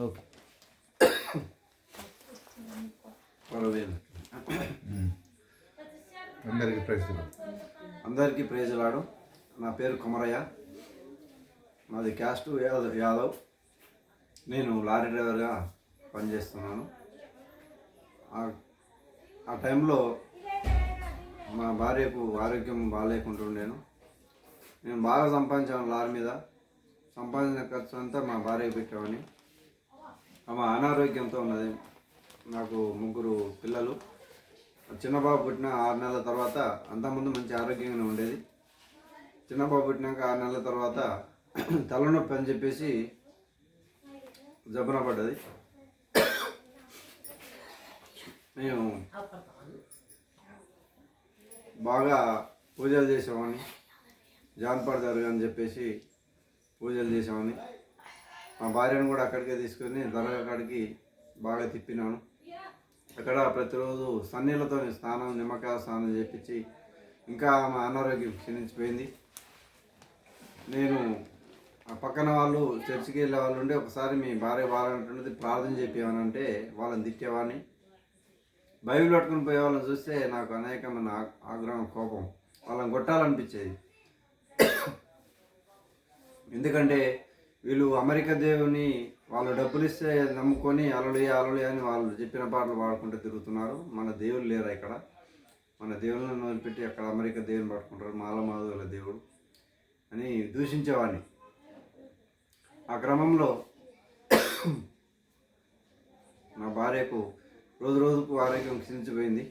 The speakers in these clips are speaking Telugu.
ఓకే. అందరికీ ప్రశ్న అందరికీ ప్రేజలాడు నా పేరు కుమరయ్య. నాది క్యాస్ట్ యాదవ్ యాదవ్. నేను లారీ డ్రైవర్గా పనిచేస్తున్నాను. ఆ- ఆ టైంలో మా భార్యకు ఆరోగ్యం బాగాలేకుంటుండేను నేను బాగా సంపాదించాను లారీ మీద. సంపాదించిన ఖర్చు అంతా మా భార్య పెట్టామని. ఆమె అనారోగ్యంతో ఉన్నది. నాకు ముగ్గురు పిల్లలు. చిన్నబాబు పుట్టిన ఆరు నెలల తర్వాత అంతకుముందు మంచి ఆరోగ్యంగానే ఉండేది. చిన్నబాబు పుట్టినాక ఆరు నెలల తర్వాత తలనొప్పి అని చెప్పేసి జబ్బున పడ్డది. మేము బాగా పూజలు చేసేవాడిని. జాన్పాడు అని చెప్పేసి పూజలు చేసామని మా భార్యను కూడా అక్కడికే తీసుకొని దర్గా కాడికి బాగా తిప్పినాను. అక్కడ ప్రతిరోజు సన్నీళ్ళతో స్నానం నిమ్మకాయ స్నానం చేపించి ఇంకా ఆమె అనారోగ్యం క్షీణించిపోయింది. నేను ఆ పక్కన వాళ్ళు చర్చికి వెళ్ళే వాళ్ళు ఉంటే ఒకసారి మీ భార్య బాగాలంటున్నది ప్రార్థన చెప్పేవానంటే వాళ్ళని తిట్టేవాడిని. బైబిల్ పట్టుకుని పోయే వాళ్ళని చూస్తే నాకు అనేకమైన ఆగ్రహం కోపం వాళ్ళని కొట్టాలనిపించేది. ఎందుకంటే వీళ్ళు అమెరికా దేవుని వాళ్ళు డబ్బులు ఇస్తే నమ్ముకొని అలలు అలలు అని వాళ్ళు చెప్పిన పాటలు పాడుకుంటూ తిరుగుతున్నారు. మన దేవుళ్ళు లేరా ఇక్కడ? మన దేవుళ్ళని వదిలిపెట్టి అక్కడ అమెరికా దేవుని పట్టుకుంటారు మాలమాధవుల దేవుడు అని దూషించేవాడిని. ఆ క్రమంలో నా భార్యకు రోజు రోజుకు ఆరోగ్యం క్షీణించిపోయింది.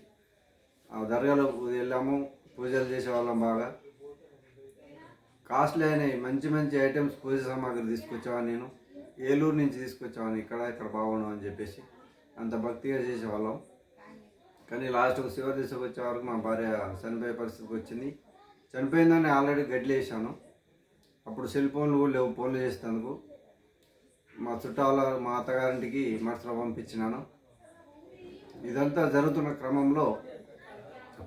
ఆ దర్గాలో వెళ్ళాము. పూజలు చేసేవాళ్ళం బాగా. కాస్ట్లీ అయిన మంచి మంచి ఐటమ్స్ పూజ సామాగ్రి తీసుకొచ్చేవాడిని నేను? ఏలూరు నుంచి తీసుకొచ్చేవాడిని ఇక్కడ ఇక్కడ బాగుండు అని చెప్పేసి అంత భక్తిగా చేసేవాళ్ళం. కానీ లాస్ట్కు శివ దిశకు వచ్చే వరకు మా భార్య చనిపోయే పరిస్థితికి వచ్చింది. చనిపోయిందని ఆల్రెడీ గడ్లేసాను అప్పుడు సెల్ ఫోన్లు కూడా లేవు ఫోన్లు చేసినందుకు. మా చుట్టాల మా అత్తగారింటికి మరుసలో పంపించినాను. ఇదంతా జరుగుతున్న క్రమంలో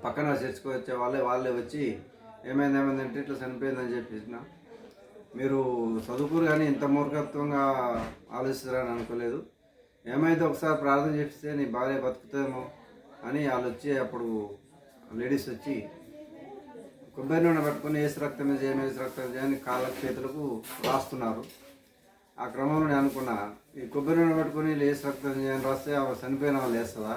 పక్కన చర్చకు వచ్చే వాళ్ళే వాళ్ళే వచ్చి ఏమైంది ఏమైందంటే ఇట్లా చనిపోయిందని చెప్పేసిన. మీరు చదువుకురు కానీ ఇంత మూర్ఖత్వంగా ఆలోచిస్తారని అనుకోలేదు. ఏమైతే ఒకసారి ప్రార్థన చేస్తే నీ భార్య బతుకుతామో అని వాళ్ళు వచ్చి అప్పుడు లేడీస్ వచ్చి కొబ్బరి నూనె పట్టుకొని ఏసు రక్తం చేయని ఏసు రక్తం చేయని కాళ్ళ చేతులకు రాస్తున్నారు. ఆ క్రమంలో నేను అనుకున్నా ఈ కొబ్బరి నూనె పట్టుకొని ఏసు రక్తం చేయని రాస్తే ఆమె చనిపోయిన వాళ్ళు వేస్తుందా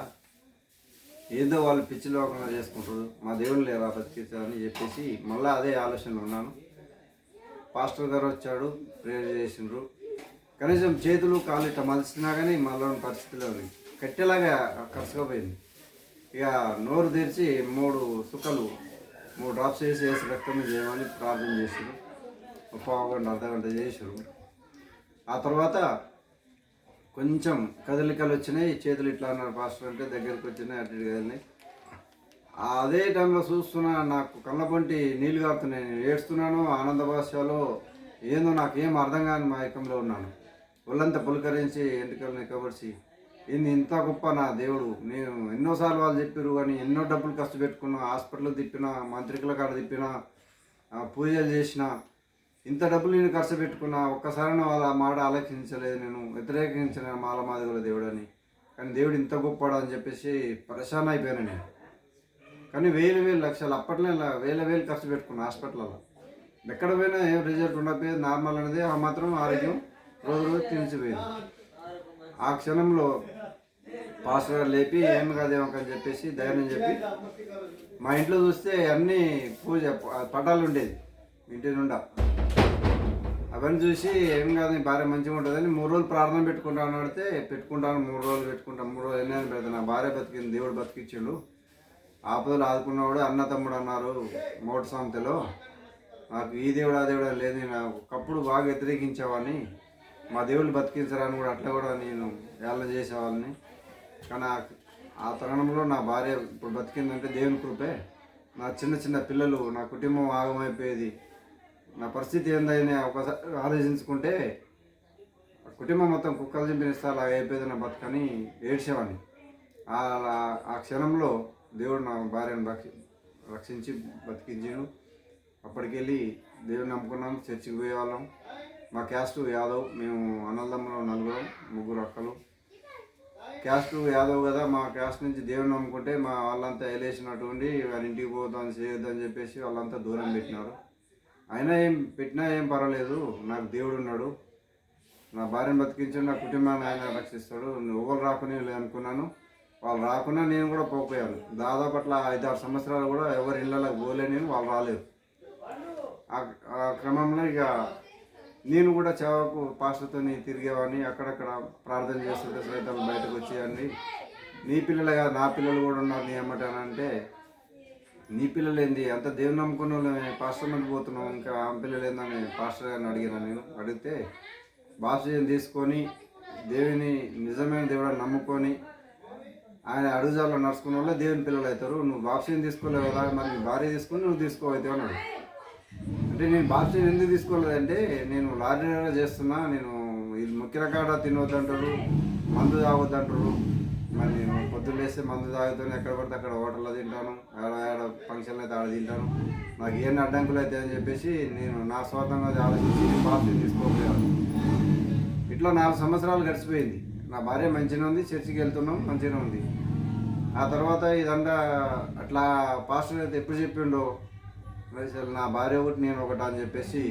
ఏదో వాళ్ళు పిచ్చి లోకంలో చేసుకుంటారు. మా దేవుడు లేరా అని చెప్పేసి మళ్ళీ అదే ఆలోచనలో ఉన్నాను. పాస్టర్ గారు వచ్చాడు ప్రేయర్ చేసిండ్రు. కనీసం చేతులు కాళ్ళు ఇట్లా మలిసినా కానీ మళ్ళీ పరిస్థితిలో కట్టేలాగా కట్టెలాగా పోయింది ఇక నోరు తెరిచి మూడు సుక్కలు మూడు డ్రాప్స్ వేసి వేసి రక్తం చేయమని ప్రార్థన చేసారు ఒక పావు గంట అర్ధ గంట చేసారు ఆ తర్వాత కొంచెం కదలికలు వచ్చినాయి చేతులు ఇట్లా అన్నారు పాస్టర్ అంటే దగ్గరికి వచ్చినాయి అటు ఇటు అదే టైంలో చూస్తున్నా నాకు కళ్ళపొంటి నీళ్ళు కారుతున్నాయి. నేను ఏడుస్తున్నాను ఆనంద భాషలో ఏందో నాకు ఏం అర్థం కాని మాయకంలో ఉన్నాను. ఒళ్ళంతా పులకరించి ఎంటికలు నిక్కబడిచి ఏంది ఇంత గొప్ప నా దేవుడు? నేను ఎన్నోసార్లు వాళ్ళు చెప్పారు కానీ ఎన్నో డబ్బులు ఖర్చు పెట్టుకున్నా హాస్పిటల్ తిప్పిన మంత్రికుల కాడ తిప్పిన పూజలు చేసినా ఇంత డబ్బులు నేను ఖర్చు పెట్టుకున్నా ఒక్కసారి వాళ్ళ మాట ఆలోచించలేదు నేను వ్యతిరేకించిన మాల మాదిగల దేవుడని. కానీ దేవుడు ఇంత గొప్పడు అని చెప్పేసి పరేషాన్ అయిపోయాను నేను. కానీ వేలు వేలు లక్షలు అప్పట్లో వేల వేలు ఖర్చు పెట్టుకున్నా హాస్పిటల్లో. ఎక్కడ పోయినా ఏం రిజల్ట్ ఉండకపోయేది నార్మల్ అనేది ఆ మాత్రం ఆరోగ్యం రోజు రోజు తినిచిపోయింది ఆ క్షణంలో పాస్టర్ గారు లేపి ఏం కాదేమో అని చెప్పేసి ధైర్యం చెప్పి మా ఇంట్లో చూస్తే అన్నీ పూజ పటాలు ఉండేది. ఇంటి నుండా అవన్నీ చూసి ఏం కాదు నీ భార్య మంచిగా ఉంటుందని మూడు రోజులు ప్రార్థన పెట్టుకుంటాను అడితే పెట్టుకుంటాను మూడు రోజులు పెట్టుకుంటాను మూడు రోజులు ఎన్ని పెడతాను నా భార్య బతికింది దేవుడు బతికిచ్చిండు. ఆపదలు ఆదుకున్నవాడు అన్న తమ్ముడు అన్నారు మోటు సంతలో. నాకు ఈ దేవుడు ఆ దేవుడు లేదు. నేను ఒకప్పుడు బాగా వ్యతిరేకించేవాడిని. మా దేవుళ్ళు బతికించరాని కూడా అట్లా కూడా నేను వేళ చేసేవాళ్ళని కానీ ఆ తరుణంలో నా భార్య ఇప్పుడు బతికిందంటే దేవుని కృపే. నా చిన్న చిన్న పిల్లలు నా కుటుంబం ఆగమైపోయేది. నా పరిస్థితి ఏందని ఒకసారి ఆలోచించుకుంటే ఆ కుటుంబం మొత్తం కుక్కలు చింపినిస్తే అలా అయిపోయింది నా బతుకని ఏడ్చేవాడిని. ఆ- ఆ క్షణంలో దేవుడు నా భార్యను రక్షి రక్షించి బతికించాడు. అప్పటికెళ్ళి దేవుడు నమ్ముకున్నాం చర్చికి పోయేవాళ్ళం. మా క్యాస్ట్ యాదవ్ మేము అన్నదమ్ములు నలుగురం ముగ్గురు అక్కలు. క్యాస్ట్ యాదవ్ కదా మా క్యాస్ట్ నుంచి దేవుని నమ్ముకుంటే మా వాళ్ళంతా ఎలేసినటువంటి ఉండి వాళ్ళ ఇంటికి పోదాం చేయొద్దని చెప్పేసి వాళ్ళంతా దూరం పెట్టినారు. అయినా ఏం పెట్టినా ఏం పర్వాలేదు. నాకు దేవుడు ఉన్నాడు. నా భార్యను బతికించి నా కుటుంబాన్ని ఆయన రక్షిస్తాడు. ఎవరు రాకునే అనుకున్నాను. వాళ్ళు రాకుండా నేను కూడా పోపోయాను దాదాపు అట్లా ఐదారు సంవత్సరాలు కూడా ఎవరి ఇళ్ళకి పోలే నేను వాళ్ళు రాలేదు. ఆ- ఆ క్రమంలో ఇక నేను కూడా చావకు పాస్టర్తో తిరిగేవాడిని. అక్కడక్కడ ప్రార్థన చేస్తుంటే సైతాలు బయటకు వచ్చేయండి. నీ పిల్లలే కాదు నా పిల్లలు కూడా ఉన్నారు నీ ఏమంటానంటే నీ పిల్లలు ఏంది అంత దేవుని నమ్ముకున్న వాళ్ళు పాస్టర్ మంది పోతున్నాం ఇంకా ఆ పిల్లలు ఏందని పాస్టర్ గారిని అడిగాను నేను? అడిగితే బాప్సిజం తీసుకొని దేవుని నిజమైన దేవుడు నమ్ముకొని ఆయన అడుగుజాలో నడుచుకున్న వాళ్ళే దేవుని పిల్లలు అవుతారు. నువ్వు బాప్సిజం తీసుకోలేవు కదా మరి భార్య తీసుకొని నువ్వు తీసుకోవైతే అన్నాడు. అంటే నేను బాప్సిజం ఎందుకు తీసుకోలేదంటే నేను లారీ చేస్తున్నా నేను ఇది ముఖ్య రకాడ తినవద్దంటారు మందు తాగొద్దంటారు. మరి నేను పొద్దున్న లేస్తే మందు తాగుతాను ఎక్కడ పడితే అక్కడ హోటల్లో తింటాను ఆడ ఆడ ఫంక్షన్లో అయితే ఆడ తింటాను. నాకు ఏం అడ్డంకులు అయితే అని చెప్పేసి నేను నా స్వాతంగా ఆలోచించి నేను బాప్సిజం తీసుకోకపోయాను ఇట్లా నాలుగు సంవత్సరాలు గడిచిపోయింది. నా భార్య మంచిగా ఉంది చర్చికి వెళ్తున్నాం మంచిగా ఉంది. ఆ తర్వాత ఇదంతా అట్లా పాస్టర్ అయితే ఎప్పుడు చెప్పిండో? అసలు నా భార్య ఒకటి నేను ఒకటి అని చెప్పేసి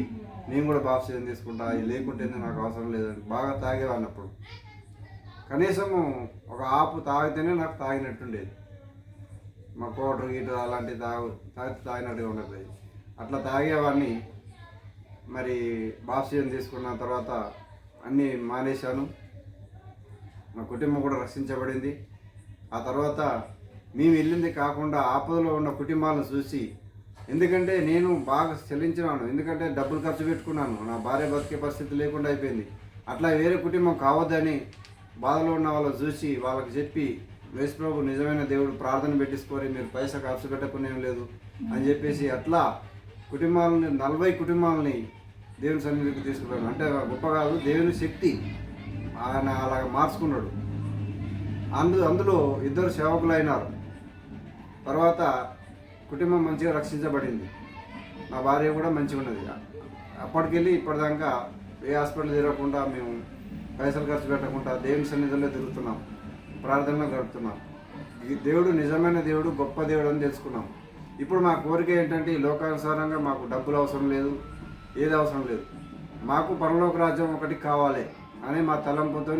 నేను కూడా బాప్సిజం తీసుకుంటా ఇది లేకుంటే నాకు అవసరం లేదని బాగా తాగేవాడినప్పుడు కనీసము ఒక ఆపు తాగితేనే నాకు తాగినట్టుండేది. మా కోటర్ గీటర్ అలాంటివి తాగు తాగితే తాగినట్టుగా ఉండదు. అట్లా తాగేవాడిని మరి బాప్సిజం తీసుకున్న తర్వాత అన్నీ మానేశాను. మా కుటుంబం కూడా రక్షించబడింది. ఆ తర్వాత మేము వెళ్ళింది కాకుండా ఆపదలో ఉన్న కుటుంబాలను చూసి ఎందుకంటే నేను బాగా చెల్లించినాను ఎందుకంటే డబ్బులు ఖర్చు పెట్టుకున్నాను నా భార్య బతికే పరిస్థితి లేకుండా అయిపోయింది. అట్లా వేరే కుటుంబం కావద్దని బాధలో ఉన్న వాళ్ళని చూసి వాళ్ళకి చెప్పి వేసు ప్రభు నిజమైన దేవుడు ప్రార్థన పెట్టించుకొని మీరు పైసా ఖర్చు పెట్టకునేం లేదు అని చెప్పేసి అట్లా కుటుంబాలని నలభై కుటుంబాలని దేవుని సన్నిధికి తీసుకుపోయాను అంటే గొప్ప కాదు దేవుని శక్తి ఆయన అలాగ మార్చుకున్నాడు. అందు అందులో ఇద్దరు సేవకులు అయినారు తర్వాత కుటుంబం మంచిగా రక్షించబడింది. నా భార్య కూడా మంచిగా ఉన్నది అప్పటికెళ్ళి ఇప్పటిదాకా ఏ హాస్పిటల్ తిరగకుండా మేము పైసలు ఖర్చు పెట్టకుండా దేవుని సన్నిధిలో తిరుగుతున్నాం. ప్రార్థనలో గడుపుతున్నాం. ఈ దేవుడు నిజమైన దేవుడు గొప్ప దేవుడు అని తెలుసుకున్నాం. ఇప్పుడు మా కోరిక ఏంటంటే ఈ లోకానుసారంగా మాకు డబ్బులు అవసరం లేదు ఏది అవసరం లేదు. మాకు పరలోక రాజ్యం ఒకటి కావాలి అని మా తలంపుతో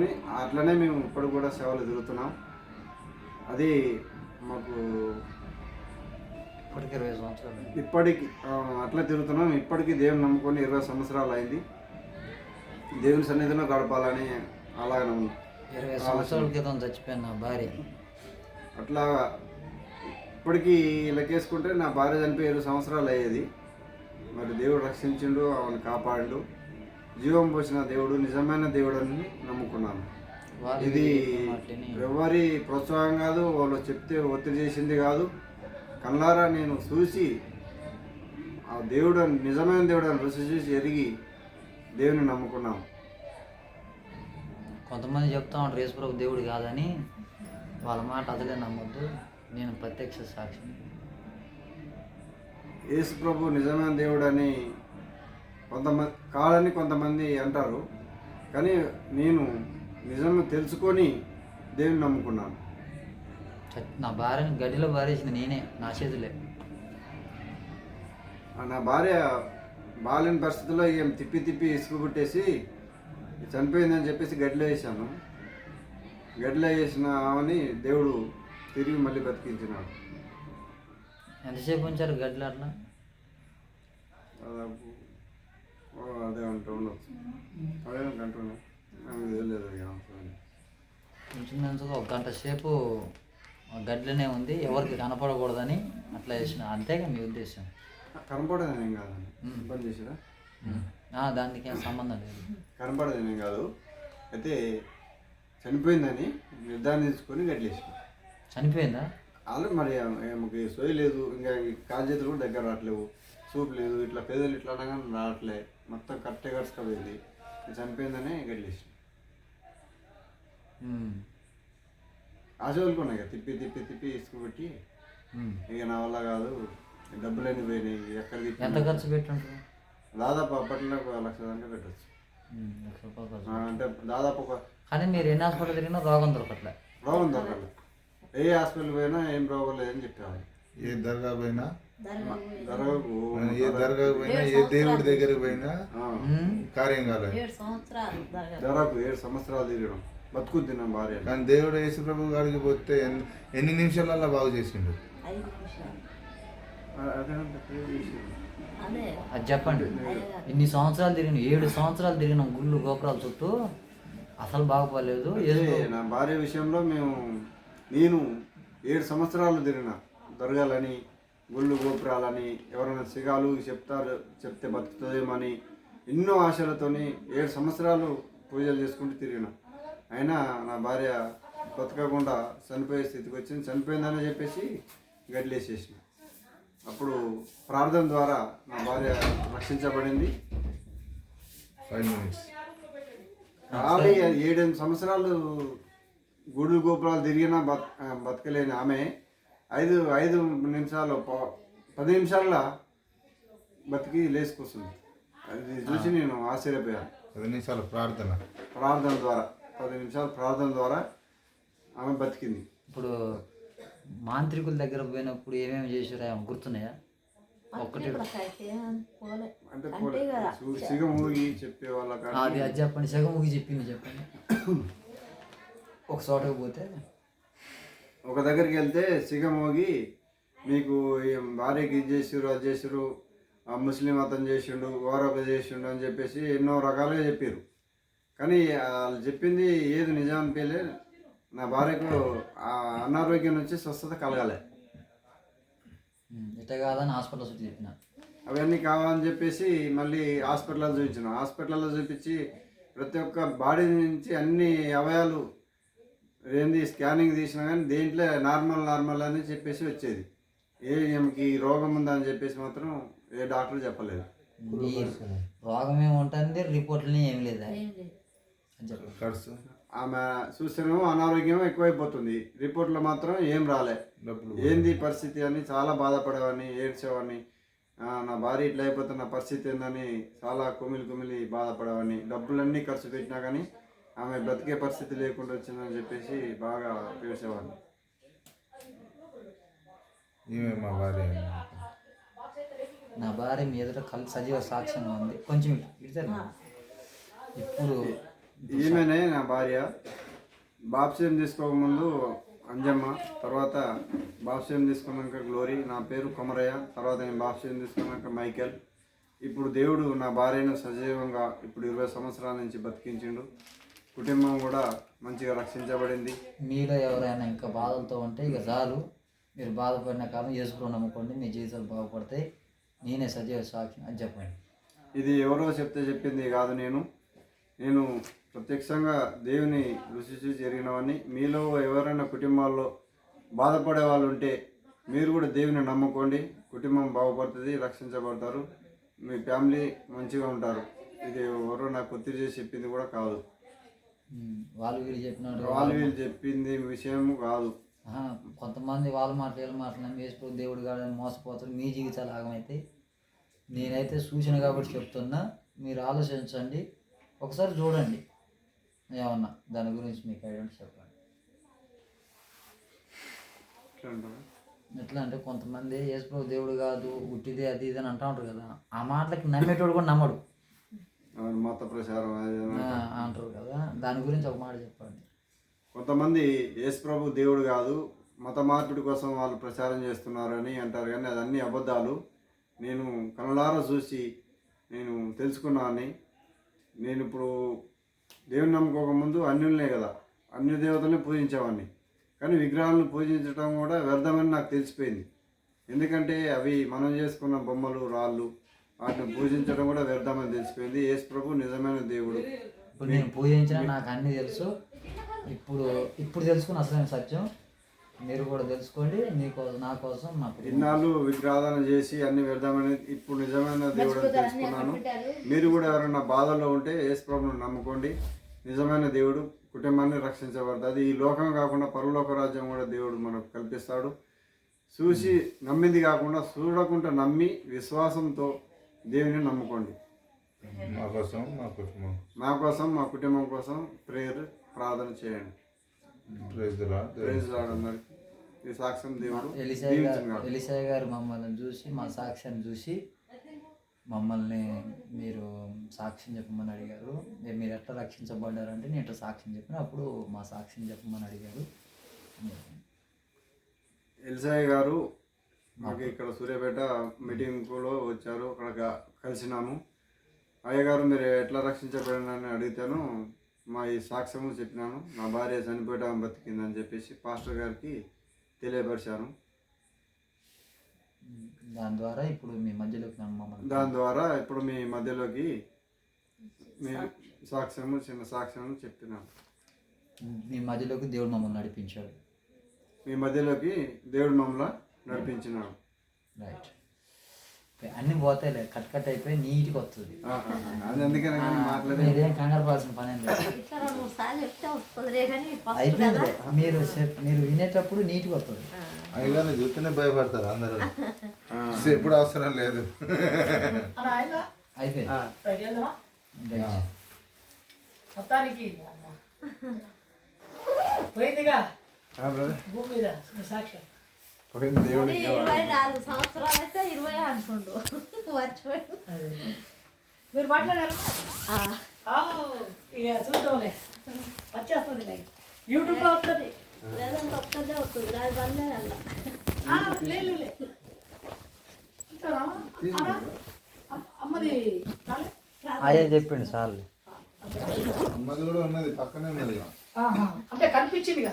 అట్లనే మేము ఇప్పుడు కూడా సేవలు తిరుగుతున్నాం. అది మాకు ఇప్పటికి ఇరవై సంవత్సరాలు. ఇప్పటికి అట్లా తిరుగుతున్నాం. ఇప్పటికీ దేవుని నమ్ముకొని ఇరవై సంవత్సరాలు అయింది. దేవుని సన్నిధిలో గడపాలని అలాగనే ఉంది. ఇరవై సంవత్సరాల క్రితం చచ్చిపోయిన నా భార్య. అట్లా ఇప్పటికీ లెక్కేసుకుంటే నా భార్య చనిపోయి ఇరవై సంవత్సరాలు అయ్యేది. మరి దేవుడు రక్షించిండు ఆమెను కాపాడు జీవం పోసిన దేవుడు నిజమైన దేవుడు అని నమ్ముకున్నాను ఇది ఎవరి ప్రోత్సాహం కాదు వాళ్ళు చెప్తే ఒత్తిడి చేసింది కాదు. కళ్ళారా నేను చూసి ఆ దేవుడు నిజమైన దేవుడు అని రుచి చూసి ఎరిగి దేవుని నమ్ముకున్నాం కొంతమంది చెప్తా ఉంటారు యేసుప్రభు దేవుడు కాదని వాళ్ళ మాట అసలే నమ్మొద్దు. నేను ప్రత్యక్ష సాక్షిని యేసు ప్రభు నిజమైన దేవుడు అని కొంతమంది కాదని కొంతమంది అంటారు. కానీ నేను నిజం తెలుసుకొని దేవుని నమ్ముకున్నాను. నా భార్యని గడ్డిలో పారేసింది నేనే నా చేతులే. నా భార్య బాలేని పరిస్థితుల్లో ఏం తిప్పి తిప్పి ఇసుకు పుట్టేసి చనిపోయిందని చెప్పేసి గడ్డిలో వేసాను గడ్డిలో వేసిన ఆమెని దేవుడు తిరిగి మళ్ళీ బతికించినాడు. ఎంతసేపు ఉంచారు గడ్డలు అట్లా? దాదాపు ఓ, అదే అంటూ ఉండొచ్చు అదే అంటున్నా నాకు ఇక. ఇంచుమించుగా ఒక గంట సేపు గడ్డలోనే ఉంది. ఎవరికి కనపడకూడదని అట్లా వేసిన అంతేగా మీ ఉద్దేశం? కనపడేది ఏం కాదండి. ఇబ్బంది చేసిరా దానికి సంబంధం లేదు. కనపడేది కాదు. అయితే చనిపోయిందని నిర్ధారించుకొని గడ్లేసాం చనిపోయిందా? ఆల్రెడీ మరి ఆమెకి సోయి లేదు. ఇంకా చేతులు కూడా దగ్గర రావట్లేవు. సూప్ లేదు. ఇట్లా పేదలు ఇట్లా అనగానే రావట్లే. మొత్తం కరెక్ట్గా గడుచుకోపోయింది. చనిపోయిందని గడ్లేసాం ఉమ్. ఆశ వదులుకున్నాయి కదా. తిప్పి తిప్పి తిప్పి ఇసుకు పెట్టి ఉమ్. ఇక నా వల్ల కాదు. డబ్బులన్నీ పోయినాయి. ఎక్కడికి ఎంత ఖర్చు పెట్టుంటారు దాదాపు అప్పట్లో ఒక లక్ష దాంట్లో పెట్టచ్చు. ఉమ్, లక్ష రూపాయలు ఖర్చు అంటే దాదాపు ఒక కానీ మీరు ఎన్ని హాస్పిటల్ తిరిగినా రోగం దొరకట్లే. రోగం దొరకదు ఏ హాస్పిటల్ పోయినా ఏం రోగం లేదని చెప్పేవాళ్ళు. ఏ దర్గా పోయినా? దొరకకు ఏ దర్గా పోయినా ఏ దేవుడి దగ్గరికి పోయినా కార్యం కాలేదు ఏడు సంవత్సరాలు ఏడు సంవత్సరాలు తిరగడం బతుకుద్ది నా భార్య. కానీ దేవుడు యేసుప్రభు గారికి పోతే ఎన్ని ఎన్ని నిమిషాలలో బాగు చేసిండు? ఐదు నిమిషాలు. అదే. అదే చెప్పండి. ఇన్ని సంవత్సరాలు తిరిగిన ఏడు సంవత్సరాలు తిరిగిన గుళ్ళు గోపురాల చుట్టూ అసలు బాగుపడలేదు. నా భార్య విషయంలో మేము నేను ఏడు సంవత్సరాలు తిరిగిన దొరగాలని గుళ్ళు గోపురాలని ఎవరైనా సిగాలు చెప్తారు చెప్తే బతుకుతుందేమని ఎన్నో ఆశలతోని ఏడు సంవత్సరాలు పూజలు చేసుకుంటూ తిరిగిన. అయినా నా భార్య బతకకుండా చనిపోయే స్థితికి వచ్చింది. చనిపోయిందని చెప్పేసి గడ్లేసేసిన. అప్పుడు ప్రార్థన ద్వారా నా భార్య రక్షించబడింది. ఫైవ్ మినిట్స్ ఏడెనిమిది సంవత్సరాలు గుళ్ళు గోపురాలు తిరిగినా బత్ బతకలేని ఆమె ఐదు ఐదు నిమిషాలు ప- పది నిమిషాల్లో బతికి లేచుకొస్తుంది అది చూసి నేను ఆశ్చర్యపోయాను. పది నిమిషాల ప్రార్థన. ప్రార్థన ద్వారా పది నిమిషాల ప్రార్థన ద్వారా ఆమె బతికింది. ఇప్పుడు మాంత్రికుల దగ్గర పోయినప్పుడు ఏమేమి చేసారో గుర్తున్నాయా? ఒక్కటి అయితే పోలే. అంటే అంటే కదా సిగ మూగి చెప్పే వాళ్ళ అది అది చెప్పండి సగముగి చెప్పింది చెప్పండి. ఒక చోటకు పోతే? ఒక దగ్గరికి వెళ్తే సిగ మోగి మీకు ఈ భార్యకి ఇది చేసిరు అది చేసిరు ఆ ముస్లిం అతను చేసిండు ఓరొక చేసిండు అని చెప్పేసి ఎన్నో రకాలుగా చెప్పారు కానీ వాళ్ళు చెప్పింది ఏది నిజం అనిపించలే నా భార్యకు ఆ అనారోగ్యం నుంచి స్వస్థత కలగాలి. ఇట్ట కాదని హాస్పిటల్ చుట్టూ చెప్పిన. అవన్నీ కావాలని చెప్పేసి మళ్ళీ హాస్పిటల్లో చూపించిన. హాస్పిటల్లో చూపించి ప్రతి ఒక్క బాడీ నుంచి అన్ని అవయాలు ఏంది స్కానింగ్ తీసినా కానీ దేంట్లో నార్మల్ నార్మల్ అని చెప్పేసి వచ్చేది. ఏ ఈమెకి రోగం ఉందా అని చెప్పేసి మాత్రం ఏ డాక్టర్ చెప్పలేదు. రోగం ఏమి ఉంటుంది రిపోర్ట్లని ఏమి లేదా? ఏం లేదు. అని చెప్పండి ఖర్చు ఆమె చూస్తేనేమో అనారోగ్యం ఎక్కువైపోతుంది. రిపోర్ట్లో మాత్రం ఏం రాలే. డబ్బులు ఏంది పరిస్థితి అని చాలా బాధపడేవాడిని ఏడ్చేవాడిని. నా భార్య ఇట్లా అయిపోతే నా పరిస్థితి ఏందని చాలా కుమిలి కుమిలి బాధపడేవాడిని. డబ్బులన్నీ ఖర్చు పెట్టినా కానీ ఆమె బ్రతికే పరిస్థితి లేకుండా వచ్చిందని చెప్పేసి బాగా ఏడ్చేవాడిని ఈమె మా భార్య? నా భార్య మీ ఎదుట కల్ సజీవ సాక్ష్యంగా ఉంది. కొంచెం. ఇప్పుడు ఈమెనే నా భార్య. బాప్స్యం తీసుకోకముందు అంజమ్మ తర్వాత బాప్స్యం తీసుకున్నాక గ్లోరీ నా పేరు కొమరయ్య తర్వాత నేను బాప్స్యం తీసుకున్నాక మైకేల్. ఇప్పుడు దేవుడు నా భార్యను సజీవంగా ఇప్పుడు ఇరవై సంవత్సరాల నుంచి బతికించిండు. కుటుంబం కూడా మంచిగా రక్షించబడింది. మీలో ఎవరైనా ఇంకా బాధలతో ఉంటే ఇక చాలు. మీరు బాధపడిన కాలం యేసుప్రభు నమ్ముకోండి. మీ జీవితాలు బాగుపడతాయి. నేనే సజీవ సాక్ష్యం అని చెప్పండి. ఇది ఎవరో చెప్తే చెప్పింది కాదు నేను. నేను ప్రత్యక్షంగా దేవుని రుచి చూసి ఎరిగినవని మీలో ఎవరైనా కుటుంబాల్లో బాధపడే వాళ్ళు ఉంటే మీరు కూడా దేవుని నమ్ముకోండి. కుటుంబం బాగుపడుతుంది రక్షించబడతారు. మీ ఫ్యామిలీ మంచిగా ఉంటారు. ఇది ఎవరో నాకు ఒత్తిడి చేసి చెప్పింది కూడా కాదు. వాళ్ళు వీళ్ళు చెప్పినట్టు వాళ్ళు వీళ్ళు చెప్పింది విషయం కాదు. కొంతమంది వాళ్ళ మాటలు వీళ్ళ మాటలు దేవుడు కాడని మోసపోతారు. మీ జీవితాలు ఆగమైతాయి నేనైతే సూచన కాబట్టి చెప్తున్నా మీరు ఆలోచించండి. ఒకసారి చూడండి. ఏమన్నా దాని గురించి మీకు ఐడియా చెప్పండి. ఎట్లా అంటే కొంతమంది యేసుప్రభు దేవుడు కాదు ఉట్టిదే అది ఇది అని అంటా ఉంటారు కదా. ఆ మాటలకి నమ్మేటోడు కూడా నమ్మడు. మత ప్రచారం అంటారు. కదా. దాని గురించి ఒక మాట చెప్పండి. కొంతమంది యేసు ప్రభు దేవుడు కాదు మత మార్పిడి కోసం వాళ్ళు ప్రచారం చేస్తున్నారు అని అంటారు కానీ అదన్నీ అబద్ధాలు. నేను కనులారా చూసి నేను తెలుసుకున్నాను నేను ఇప్పుడు దేవుని నమ్ముకోకముందు అన్యులనే కదా. అన్య దేవతల్ని పూజించేవాడిని కానీ విగ్రహాలను పూజించడం కూడా వ్యర్థమని నాకు తెలిసిపోయింది. ఎందుకంటే అవి మనం చేసుకున్న బొమ్మలు రాళ్ళు వాటిని పూజించడం కూడా వ్యర్థమని తెలిసిపోయింది. యేసు ప్రభు నిజమైన దేవుడు. ఇప్పుడు నేను పూజించిన నాకు అన్నీ తెలుసు. ఇప్పుడు ఇప్పుడు తెలుసుకున్న అసలు సత్యం. మీరు కూడా తెలుసుకోండి మీకోసం నా కోసం నా కుటుంబం ఇన్నాళ్ళు విగ్రహాలను చేసి అన్ని వ్యర్థమని ఇప్పుడు నిజమైన దేవుడు తెలుసుకున్నాను. మీరు కూడా ఎవరైనా బాధల్లో ఉంటే యేసు ప్రభువును నమ్ముకోండి. నిజమైన దేవుడు కుటుంబాన్ని రక్షించబడుతుంది అది ఈ లోకం కాకుండా పరలోక రాజ్యం కూడా దేవుడు మనకు కల్పిస్తాడు. చూసి నమ్మింది కాకుండా చూడకుండా నమ్మి విశ్వాసంతో దేవుని నమ్ముకోండి. మా కోసం మా కుటుంబం. మా కోసం మా కుటుంబం కోసం ప్రేయర్ ప్రార్థన చేయండి. ప్రైజ్ అందరికి ఈ సాక్ష్యం దేవుడు ఎలిసాయి గారు మమ్మల్ని చూసి మా సాక్ష్యాన్ని చూసి మమ్మల్ని మీరు సాక్ష్యం చెప్పమని అడిగారు. మీరు ఎట్లా రక్షించబడ్డారంటే నేను ఇట్లా సాక్ష్యం చెప్పిన అప్పుడు మా సాక్ష్యం చెప్పమని అడిగారు. ఎలిసాయి గారు మాకు ఇక్కడ సూర్యాపేట మీటింగ్లో వచ్చారు. అక్కడ కలిసినాము. అయ్యగారు మీరు ఎట్లా రక్షించబడినని అడిగితేను మా ఈ సాక్ష్యము చెప్పినాను. నా భార్య చనిపోయడం బతికిందని చెప్పేసి పాస్టర్ గారికి తెలియపరిచాను. దాని ద్వారా ఇప్పుడు మీ మధ్యలోకి దాని ద్వారా ఇప్పుడు మీ మధ్యలోకి మీ సాక్ష్యము చిన్న సాక్ష్యము చెప్తున్నాను మీ మధ్యలోకి దేవుడు మమ్మల్ని నడిపించాడు. మీ మధ్యలోకి దేవుడు మమ్మల్ని నడిపించినాడు. రైట్ అన్నీ పోతాయిలే కట్ కట్ అయిపోయి నీట్గా వస్తుంది. మీరేం కంగారు పడాల్సిన పని అయిపోయింది మీరు చెప్- మీరు వినేటప్పుడు నీట్గా వస్తుంది. అయ్యగారిని చూస్తేనే భయపడతారు అందరూ. ఎప్పుడు అవసరం లేదు. అయిపోయింది. మొత్తానికి పోయిందిగా? ఆ, మరి ఇరవై నాలుగు సంవత్సరాలు అయితే ఇరవై అనుకుండు. మీరు మాట్లాడారు? చూద్దాంలే. వచ్చేస్తుంది వస్తుంది. లేదంటే ఒక్కదే వస్తుంది. వల్లే అలా. అమ్మది? అదే చెప్పిండు సార్లు. అమ్మది కూడా ఉన్నది పక్కనే ఉన్నది ఆహా. అంటే కనిపించిందిగా.